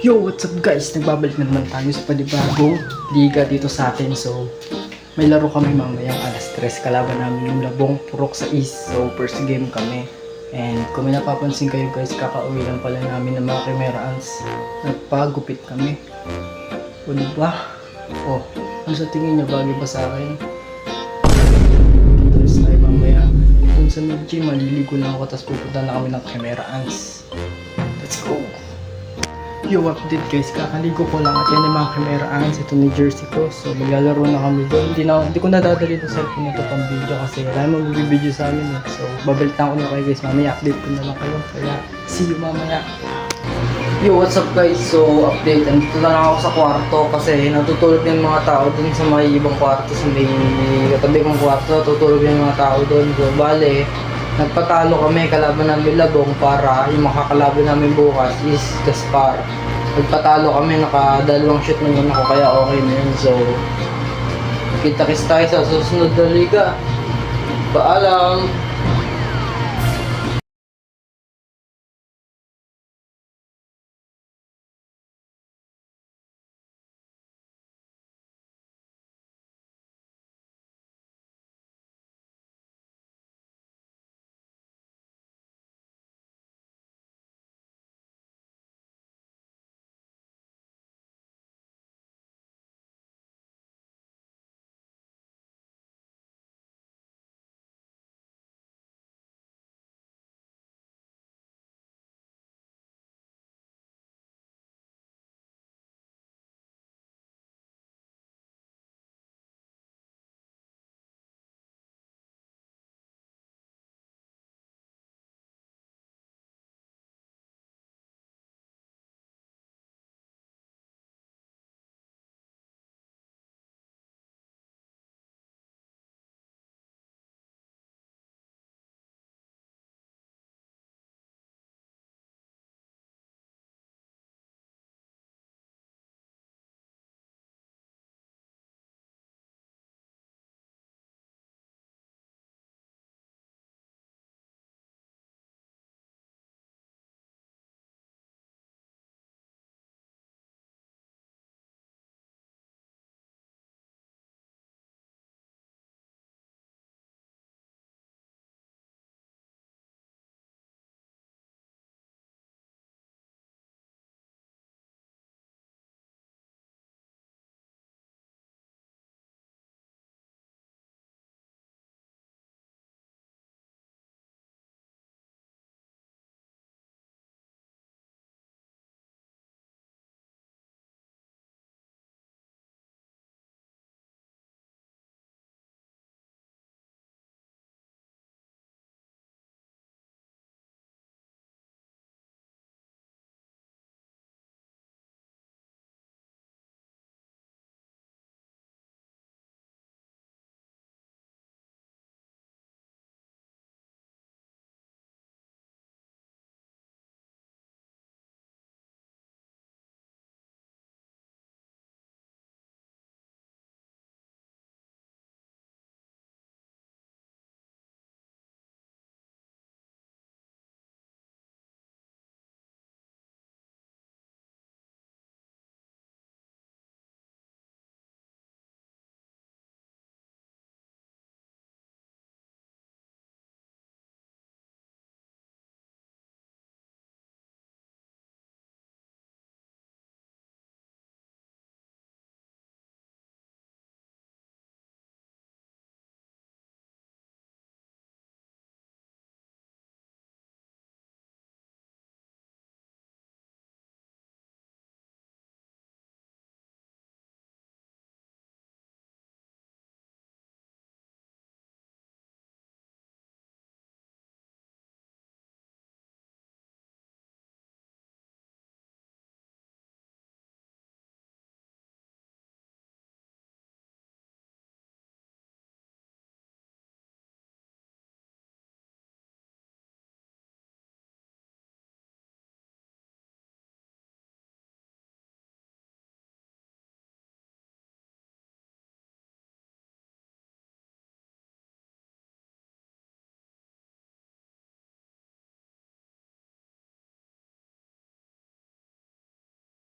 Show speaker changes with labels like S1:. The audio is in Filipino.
S1: Yo, what's up guys? Nagbabalik na naman tayo sa panibagong liga dito sa atin. So, may laro kami mamayang alas 3. Kalaban namin yung labong purok sa east. So, first game kami. And kung may napapansin kayo guys, kakauwi lang pala namin ng mga Chimerans. Nagpagupit kami. O diba? Oh, ano sa tingin niyo bagay ba sa akin? Tapos tayo mamaya. Kung sa mid-gym, maliligo lang ako tapos pupunta na kami ng Chimerans. Let's go! Yo, update guys. Kakaligo ko lang at yan yung mga camera angles. Ito ni jersey ko. So, maglalaro na kami doon. Hindi, na, hindi ko nadadali itong cellphone na ito pang video kasi wala namang magbibideo sa amin. Eh. So, babalik lang ko na kayo guys. Mamaya update ko na lang kayo. Kaya, see you mamaya. Yo, what's up guys? So, update. Andito lang ako sa kwarto kasi natutulog yung mga tao dun sa may ibang kwarto. Sa may katabi kong kwarto, natutulog yung mga tao dun. So, bale, nagpatalo kami kalaban namin labong para yung makakalaban namin bukas is Gaspar. Nagpatalo kami, nakadalawang shoot naman ako kaya okay na yun. So, kita-kits tayo sa susunod na liga. Paalam!